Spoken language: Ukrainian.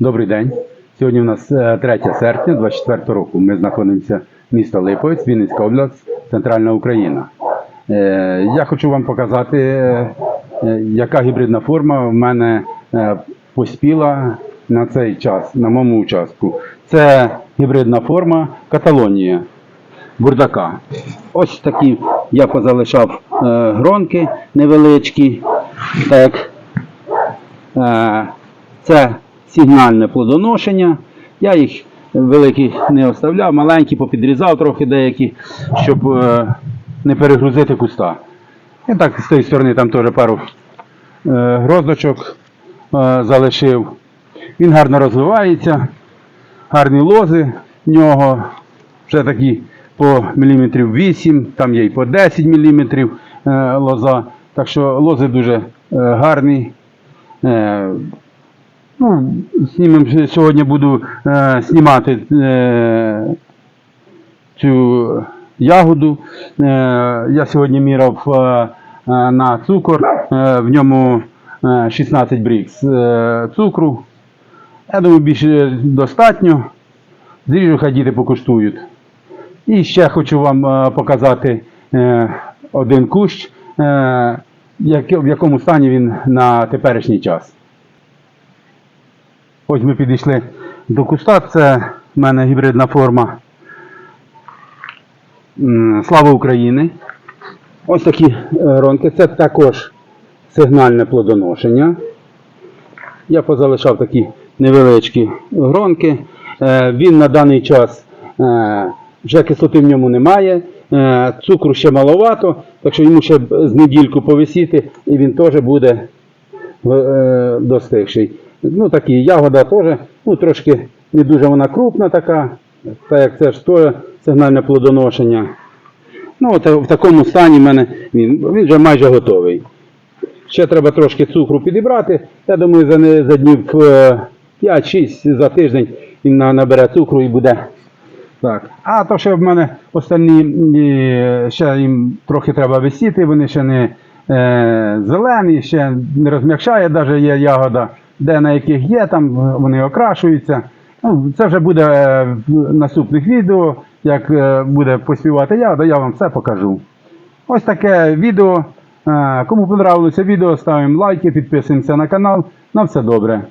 Добрий день. Сьогодні у нас е, 3 серпня 24 року. Ми знаходимося місто Липовець, Вінницька область, Центральна Україна. Е, Я хочу вам показати, е, е, яка гібридна форма в мене е, поспіла на цей час, на моєму участку. Це гібридна форма Каталонія бурдака. Ось такі я позалишав е, гронки невеличкі. Так. Е, Це сигнальне плодоношення. Я їх великі не оставляв, маленькі попідрізав трохи деякі, щоб е, не перегрузити куста. І так з тієї сторони там теж пару е, гроздочок е, залишив. Він гарно розвивається, гарні лози в нього, вже такі по міліметрів 8, там є і по 10 міліметрів е, лоза. Так що лози дуже е, гарні. Е, Ну, знімем, сьогодні буду е, знімати е, цю ягоду. Е, я сьогодні міряв е, е, на цукор, е, в ньому е, 16 брікс е, цукру. Я думаю, більше достатньо. Зріжу, хай діти покуштують. І ще хочу вам е, показати е, один кущ, е, в якому стані він на теперішній час. Ось ми підійшли до куста. Це в мене гібридна форма Слава України. Ось такі е, ронки. Це також сигнальне плодоношення. Я позалишав такі невеличкі гронки. Е, Він на даний час е, вже кислоти в ньому немає, цукру ще маловато, так що йому ще з недільку повисіти, і він теж буде достигший. Ну такі ягода теж, ну трошки не дуже вона крупна така, так як це ж теж сигнальне плодоношення. Ну, от в такому стані в мене він, він вже майже готовий. Ще треба трошки цукру підібрати. Я думаю, за, за днів е, 5-6 за тиждень він набере цукру і буде. Так. А то ще в мене останні е, ще їм трохи треба висіти, вони ще не е, зелені, ще не розм'якшає, навіть є ягода, де на яких є, там вони окрашуються. Ну, це вже буде е, в наступних відео. Як е, буде поспівати я, то я вам все покажу. Ось таке відео. Е, Кому понравилося відео, ставимо лайки, підписуємося на канал. На все добре.